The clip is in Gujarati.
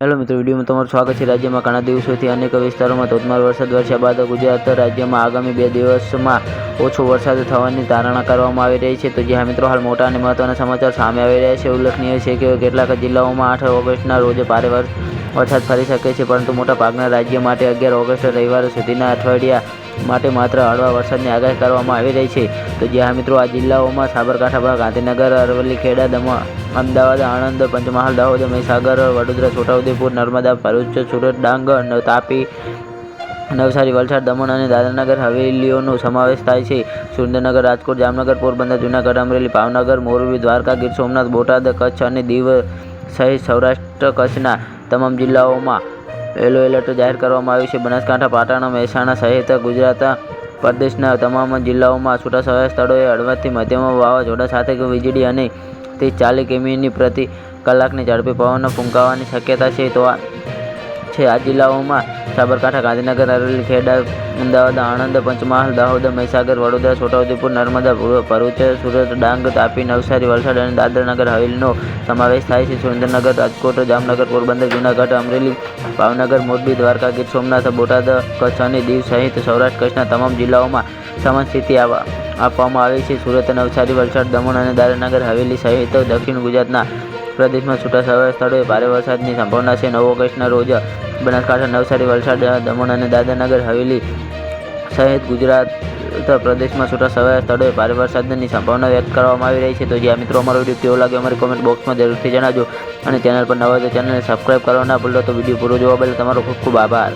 હેલો મિત્રો, વિડીયોમાં તમારું સ્વાગત છે. રાજ્યમાં ઘણા દિવસોથી અનેક વિસ્તારોમાં ધોધમાર વરસાદ વરસ્યા બાદ ગુજરાત રાજ્યમાં આગામી બે દિવસમાં ઓછો વરસાદ થવાની ધારણા કરવામાં આવી રહી છે. તો જ્યાં મિત્રો, હાલ મોટા અને મહત્વના સમાચાર સામે આવી રહ્યા છે. ઉલ્લેખનીય છે કે કેટલાક જિલ્લાઓમાં આઠ ઓગસ્ટના રોજ ભારે વરસાદ ફરી શકે છે, પરંતુ મોટા ભાગના રાજ્ય માટે અગિયાર ઓગસ્ટ રવિવાર સુધીના અઠવાડિયા માટે માત્ર હળવા વરસાદની આગાહી કરવામાં આવી રહી છે. તો જ્યાં મિત્રો, આ જિલ્લાઓમાં સાબરકાંઠા ગાંધીનગર, અરવલ્લી, ખેડા, દમણ, અમદાવાદ, આણંદ, પંચમહાલ, દાહોદ, મહીસાગર, વડોદરા, છોટાઉદેપુર, નર્મદા, ભરૂચ, સુરત, ડાંગ, તાપી, નવસારી, વલસાડ, દમણ અને દાદરાનગર હવેલીઓનો સમાવેશ થાય છે. સુરેન્દ્રનગર, રાજકોટ, જામનગર, પોરબંદર, જૂનાગઢ, અમરેલી, ભાવનગર, મોરબી, દ્વારકા, ગીર સોમનાથ, બોટાદ, કચ્છ અને દીવ સહિત સૌરાષ્ટ્ર કચ્છના તમામ જિલ્લાઓમાં યલો એલર્ટ જાહેર કરવામાં આવ્યું છે. બનાસકાંઠા, પાટણ, મહેસાણા સહિત ગુજરાત પ્રદેશના તમામ જિલ્લાઓમાં છૂટાછવાયા સ્થળોએ હળવાથી મધ્યમ વાવાઝોડા સાથે વીજળી અને તે ચાલીસ કિમીની પ્રતિ કલાકની ઝડપી પવન ફૂંકાવાની શક્યતા છે. તો આ છે. આ જિલ્લાઓમાં સાબરકાંઠા, ગાંધીનગર, અરવલ્લી, ખેડા, અમદાવાદ, આણંદ, પંચમહાલ, દાહોદ, મહીસાગર, વડોદરા, છોટાઉદેપુર, નર્મદા ભરૂ- ભરૂચ, સુરત, ડાંગ, તાપી, નવસારી, વલસાડ અને દાદરાનગર હવેલીનો સમાવેશ થાય છે. સુરેન્દ્રનગર, રાજકોટ, જામનગર, પોરબંદર, જૂનાગઢ, અમરેલી, ભાવનગર, મોરબી દ્વારકા ગીર સોમનાથ, બોટાદ, કચ્છ અને દીવ સહિત સૌરાષ્ટ્ર કચ્છના તમામ જિલ્લાઓમાં સમાન સ્થિતિ આપવામાં આવી છે. સુરત, નવસારી, વલસાડ, દમણ અને દાદરાનગર, હવેલી સહિત દક્ષિણ ગુજરાતના પ્રદેશમાં છૂટાછવાયા સ્થળોએ ભારે વરસાદની સંભાવના છે. નવ ઓગસ્ટના રોજ, બનાસકાંઠા, નવસારી, વલસાડ, દમણ અને દાદાનગર હવેલી સહિત ગુજરાત ઉત્તર પ્રદેશમાં છૂટાછવાયા સ્થળોએ ભારે વરસાદની સંભાવના વ્યક્ત કરવામાં આવી રહી છે. તો જ્યાં મિત્રો અમારો વીડિયો કેવો લાગ્યો અમારી કોમેન્ટ બોક્સમાં જરૂરથી જણાવજો અને ચેનલ પર નવા તો ચેનલને સબસ્ક્રાઈબ કરવા ના ભૂલો. તો વીડિયો પૂરો જોવા બદલ તમારો ખૂબ ખૂબ આભાર.